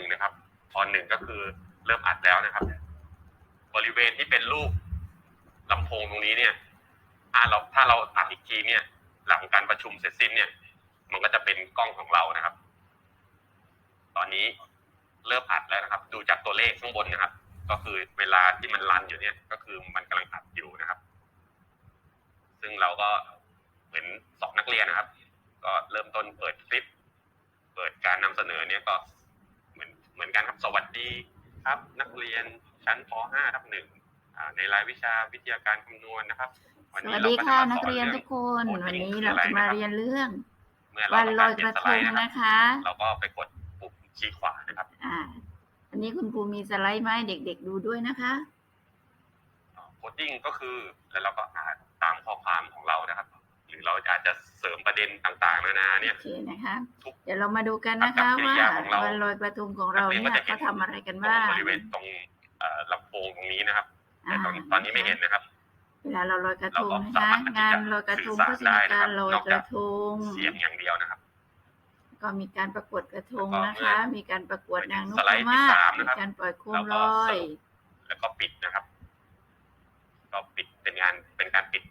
นึ่งนะครับตอนหนึ่งก็คือเริ่มอัดแล้วนะครับ บริเวณที่เป็นรูปลำโพงตรงนี้เนี่ย ถ้าเราถ้าเราอัดอีกทีเนี่ย หลังการประชุมเสร็จสิ้นเนี่ย มันก็จะเป็นกล้องของเรานะครับ ตอนนี้เริ่มอัดแล้วนะครับ ดูจากตัวเลขข้างบนนะครับ ก็คือเวลาที่มันรันอยู่เนี่ย ก็คือมันกำลังอัดอยู่นะครับ ซึ่งเราก็เหมือนสอบนักเรียนนะครับ ก็เริ่มต้นเปิดคลิป เปิดการนำเสนอเนี่ยก็ มือนเหมือนกันครับสวัสดีครับ นักเรียนชั้นป .5 ทับหนึ่งอ่าในรายวิชาวิทยาการคำนวณนะครับสวัสดีค่ะนักเรียนทุกคนวันนี้เราจะมาเรียนเรื่องเมื่อวัเรานต้องลกาอรยเขีกยนระสทไลงด์นะครับนะคะ เราก็ไปกดปุ่มชี้ขวานะครับ อ่า อันนี้คุณครูมีสไลด์มาให้เด็กๆดูด้วยนะคะโคดดิ้งก็คือแล้วเราก็อ่าน จจะเสริมประเด็นต่างๆนานาเนี่ยโอเคนะคะทุกเดี๋ยวเรามาดูกันนะคะกับกิริว่ายาของเราวันลอยกระทงของเราเนี่ยนักเรียนก็จะเห็นเขาทำอะไรกันตรงบ้างบริเวณตรงเอ่อลำโพงตรงนี้นะครับแต่ตอนอ่าตอนนี้ไม่เห็นนะครับ เวลาเราลอยกระทงเราก็นะสาคะมารถที่จะงานลอยกระทงสื่ก็อจะสารมีได้การนะครับลอยกระทงเสียงอย่างเดียวนะครับ ก็มีการประกวดกระทงแล้วก็นะคะ มีการประกวดนางนสพไลด์ที่มาศสามมีนะครับการปล่อยโคมแล้วลก็อยสรุปแล้วก็ปิดนะครับ ก็ปิดเป็นงานเป็นการปิด